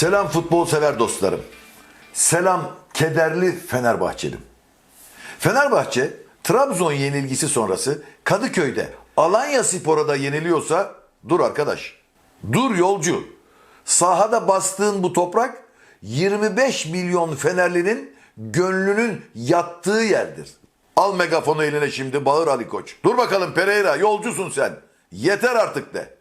Selam futbol sever dostlarım. Selam kederli Fenerbahçelim. Fenerbahçe Trabzon yenilgisi sonrası Kadıköy'de Alanya Spor'a da yeniliyorsa dur arkadaş. Dur yolcu. Sahada bastığın bu toprak 25 milyon Fenerlinin gönlünün yattığı yerdir. Al megafonu eline şimdi bağır Ali Koç. Dur bakalım Pereira yolcusun sen. Yeter artık de.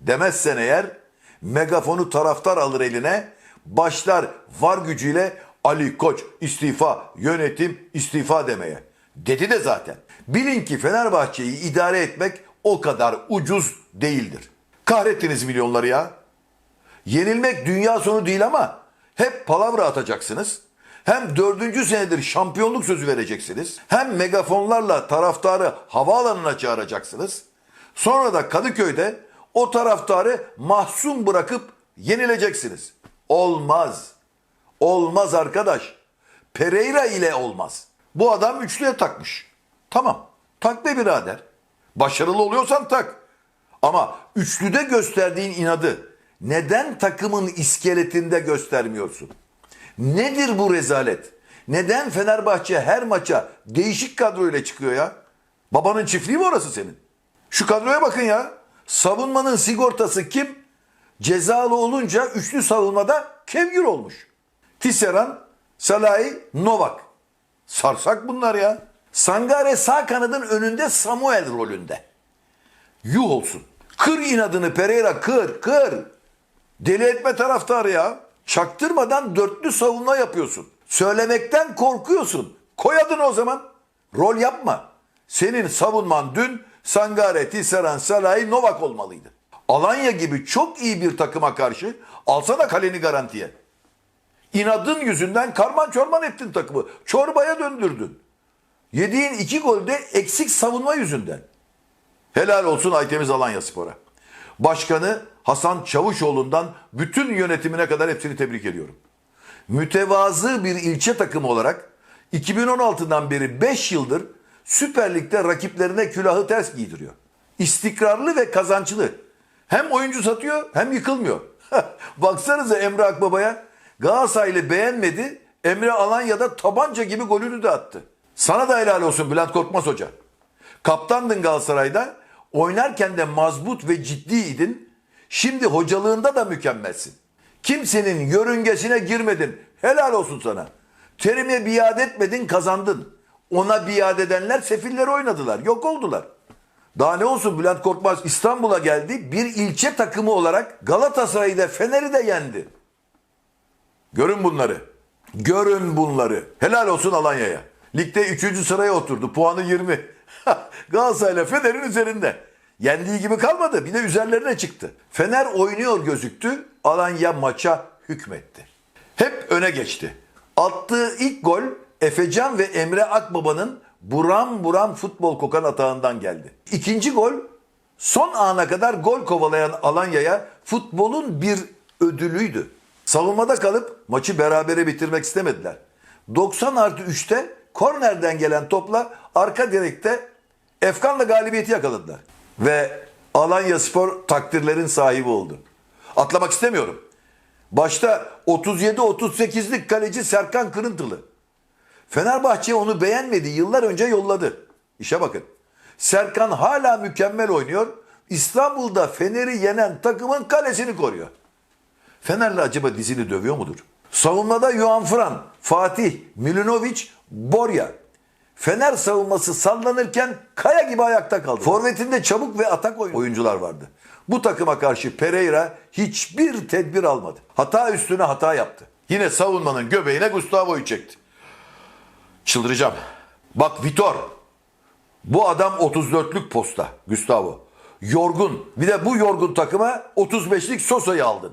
Demezsen eğer megafonu taraftar alır eline başlar var gücüyle Ali Koç istifa yönetim istifa demeye. Dedi de zaten. Bilin ki Fenerbahçe'yi idare etmek o kadar ucuz değildir. Kahrettiniz milyonları ya. Yenilmek dünya sonu değil ama hep palavra atacaksınız. Hem dördüncü senedir şampiyonluk sözü vereceksiniz. Hem megafonlarla taraftarı havaalanına çağıracaksınız. Sonra da Kadıköy'de o taraftarı mahzun bırakıp yenileceksiniz. Olmaz. Olmaz arkadaş. Pereira ile olmaz. Bu adam üçlüye takmış. Tamam. Tak be birader. Başarılı oluyorsan tak. Ama üçlüde gösterdiğin inadı neden takımın iskeletinde göstermiyorsun? Nedir bu rezalet? Neden Fenerbahçe her maça değişik kadroyla çıkıyor ya? Babanın çiftliği mi orası senin? Şu kadroya bakın ya. Savunmanın sigortası kim? Cezalı olunca üçlü savunmada kevgir olmuş. Tisseran, Salahi, Novak. Sarsak bunlar ya. Sangare sağ kanadın önünde Samuel rolünde. Yuh olsun. Kır inadını Pereira kır kır. Deli etme taraftarı ya. Çaktırmadan dörtlü savunma yapıyorsun. Söylemekten korkuyorsun. Koy adını o zaman. Rol yapma. Senin savunman dün Sangare, Tisseran, Salahi, Novak olmalıydı. Alanya gibi çok iyi bir takıma karşı alsana kaleni garantiye. İnadın yüzünden karman çorman ettin takımı. Çorbaya döndürdün. Yediğin iki golde eksik savunma yüzünden. Helal olsun Aytemiz Alanya Spor'a. Başkanı Hasan Çavuşoğlu'ndan bütün yönetimine kadar hepsini tebrik ediyorum. Mütevazı bir ilçe takımı olarak 2016'dan beri 5 yıldır Süper Lig'de rakiplerine külahı ters giydiriyor. İstikrarlı ve kazançlı. Hem oyuncu satıyor hem yıkılmıyor. Baksanıza Emre Akbaba'ya Galatasaraylı beğenmedi. Emre Alanya'da tabanca gibi golünü de attı. Sana da helal olsun Bülent Korkmaz Hoca. Kaptandın Galatasaray'da. Oynarken de mazbut ve ciddiydin. Şimdi hocalığında da mükemmelsin. Kimsenin yörüngesine girmedin. Helal olsun sana. Terime biat etmedin kazandın. Ona biat edenler sefilleri oynadılar. Yok oldular. Daha ne olsun Bülent Korkmaz İstanbul'a geldi. Bir ilçe takımı olarak Galatasaray'ı da Fener'i de yendi. Görün bunları. Görün bunları. Helal olsun Alanya'ya. Ligde 3. sıraya oturdu. Puanı 20. Galatasaray'la Fener'in üzerinde. Yendiği gibi kalmadı. Bir de üzerlerine çıktı. Fener oynuyor gözüktü. Alanya maça hükmetti. Hep öne geçti. Attığı ilk gol Efecan ve Emre Akbaba'nın buram buram futbol kokan atağından geldi. İkinci gol son ana kadar gol kovalayan Alanya'ya futbolun bir ödülüydü. Savunmada kalıp maçı berabere bitirmek istemediler. 90 artı 3'te kornerden gelen topla arka direkte Efkan'la galibiyeti yakaladılar. Ve Alanya Spor takdirlerin sahibi oldu. Atlamak istemiyorum. Başta 37-38'lik kaleci Serkan Kırıntılı. Fenerbahçe onu beğenmedi. Yıllar önce yolladı. İşe bakın. Serkan hala mükemmel oynuyor. İstanbul'da Fener'i yenen takımın kalesini koruyor. Fenerli acaba dizini dövüyor mudur? Savunmada Johan Fran, Fatih, Milinovic, Borja. Fener savunması sallanırken kaya gibi ayakta kaldı. Forvetinde çabuk ve atak oy- oyuncular vardı. Bu takıma karşı Pereira hiçbir tedbir almadı. Hata üstüne hata yaptı. Yine savunmanın göbeğine Gustavo'yu çekti. Çıldıracağım. Bak Vitor. Bu adam 34'lük posta Gustavo. Yorgun. Bir de bu yorgun takıma 35'lik Sosa'yı aldın.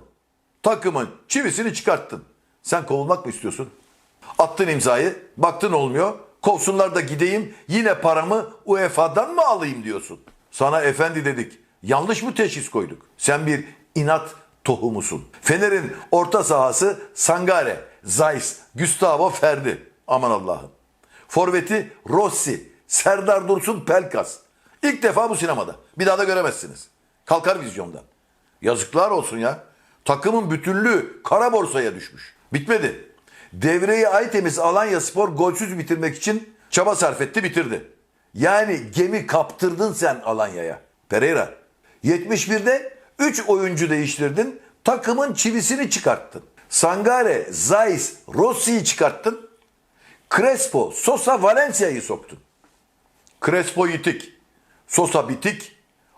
Takımın çivisini çıkarttın. Sen kovulmak mı istiyorsun? Attın imzayı, baktın olmuyor. Kovsunlar da gideyim yine paramı UEFA'dan mı alayım diyorsun. Sana efendi dedik. Yanlış mı teşhis koyduk? Sen bir inat tohumusun. Fener'in orta sahası Sangare, Zeiss, Gustavo Ferdi. Aman Allah'ım. Forveti Rossi, Serdar Dursun Pelkas. İlk defa bu sinemada. Bir daha da göremezsiniz. Kalkar vizyonda. Yazıklar olsun ya. Takımın bütünlüğü kara borsaya düşmüş. Bitmedi. Devreyi Aytemiz Alanya Spor golsüz bitirmek için çaba sarf etti bitirdi. Yani gemi kaptırdın sen Alanya'ya. Pereira. 71'de 3 oyuncu değiştirdin. Takımın çivisini çıkarttın. Sangare, Zayis, Rossi'yi çıkarttın. Crespo, Sosa, Valencia'yı soktun. Crespo yitik. Sosa bitik.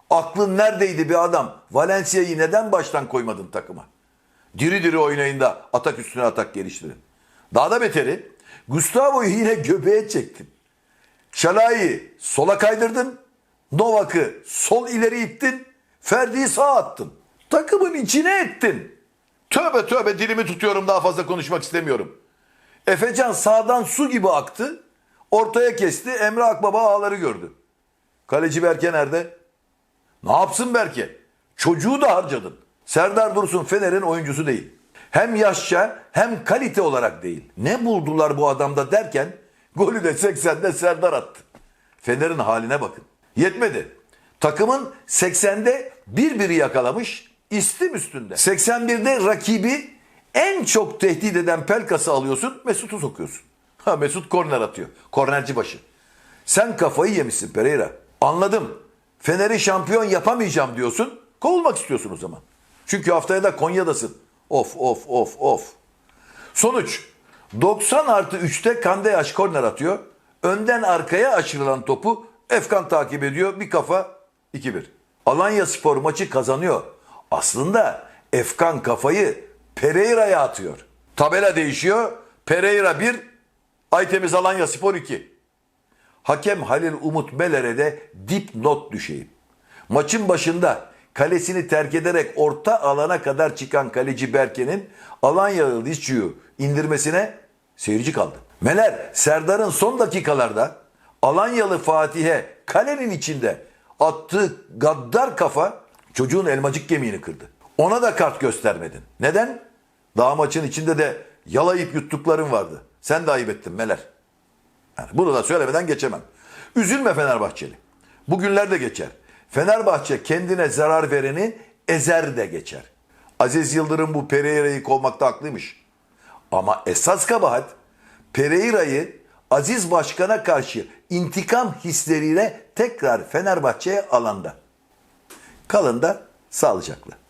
Aklın neredeydi bir adam? Valencia'yı neden baştan koymadın takıma? Diri diri oynayın da atak üstüne atak geliştirin. Daha da beteri Gustavo'yu yine göbeğe çektin. Şalay'ı sola kaydırdın. Novak'ı sol ileri ittin. Ferdi'yi sağ attın. Takımın içine ettin. Tövbe tövbe dilimi tutuyorum daha fazla konuşmak istemiyorum. Efecan sağdan su gibi aktı. Ortaya kesti. Emre Akbaba ağları gördü. Kaleci Berke nerede? Ne yapsın Berke? Çocuğu da harcadın. Serdar Dursun Fener'in oyuncusu değil. Hem yaşça hem kalite olarak değil. Ne buldular bu adamda derken golü de 80'de Serdar attı. Fener'in haline bakın. Yetmedi. Takımın 80'de bir biri yakalamış istim üstünde. 81'de rakibi en çok tehdit eden Pelkas'ı alıyorsun Mesut'u sokuyorsun. Ha Mesut korner atıyor. Kornerci başı. Sen kafayı yemişsin Pereira. Anladım. Fener'i şampiyon yapamayacağım diyorsun. Kovulmak istiyorsun o zaman. Çünkü haftaya da Konya'dasın. Of of of of. Sonuç 90 artı 3'te Kandeyaş korner atıyor. Önden arkaya aşırılan topu Efkan takip ediyor. Bir kafa 2-1. Alanya Spor maçı kazanıyor. Aslında Efkan kafayı Pereira'ya atıyor. Tabela değişiyor. Pereira 1, Aytemiz Alanya Spor 2. Hakem Halil Umut Meler'e de dip not düşeyim. Maçın başında kalesini terk ederek orta alana kadar çıkan kaleci Berke'nin Alanyalı Liçi'yi indirmesine seyirci kaldı. Meler Serdar'ın son dakikalarda Alanyalı Fatih'e kalenin içinde attığı gaddar kafa çocuğun elmacık gemiğini kırdı. Ona da kart göstermedin. Neden? Daha maçın içinde de yalayıp yuttukların vardı. Sen de ayıp ettin Meler. Yani bunu da söylemeden geçemem. Üzülme Fenerbahçeli. Bugünler de geçer. Fenerbahçe kendine zarar vereni ezer de geçer. Aziz Yıldırım bu Pereira'yı kovmakta haklıymış. Ama esas kabahat Pereira'yı Aziz Başkan'a karşı intikam hisleriyle tekrar Fenerbahçe'ye alanda. Kalın da sağlıcakla.